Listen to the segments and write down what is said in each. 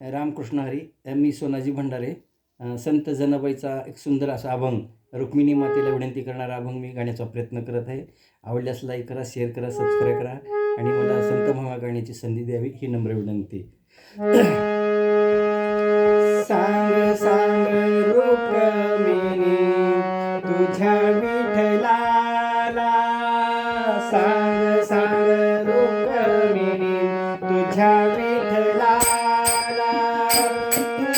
रामकृष्ण हरी मी सोनाजी भंडारे संत जनाबाईचा एक सुंदर असा अभंग रुक्मिणी मातेला विनंती करणारा अभंग मी गाण्याचा प्रयत्न करत आहे. आवडल्यास लाईक करा शेअर करा सबस्क्राईब करा आणि मला संत भावा गाण्याची संधी द्यावी ही नम्र विनंती. सांग सांग रुक्मिणी तुझ्या Vitthala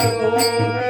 Thank you.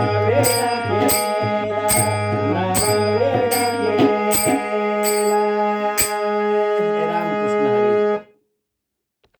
Thank you.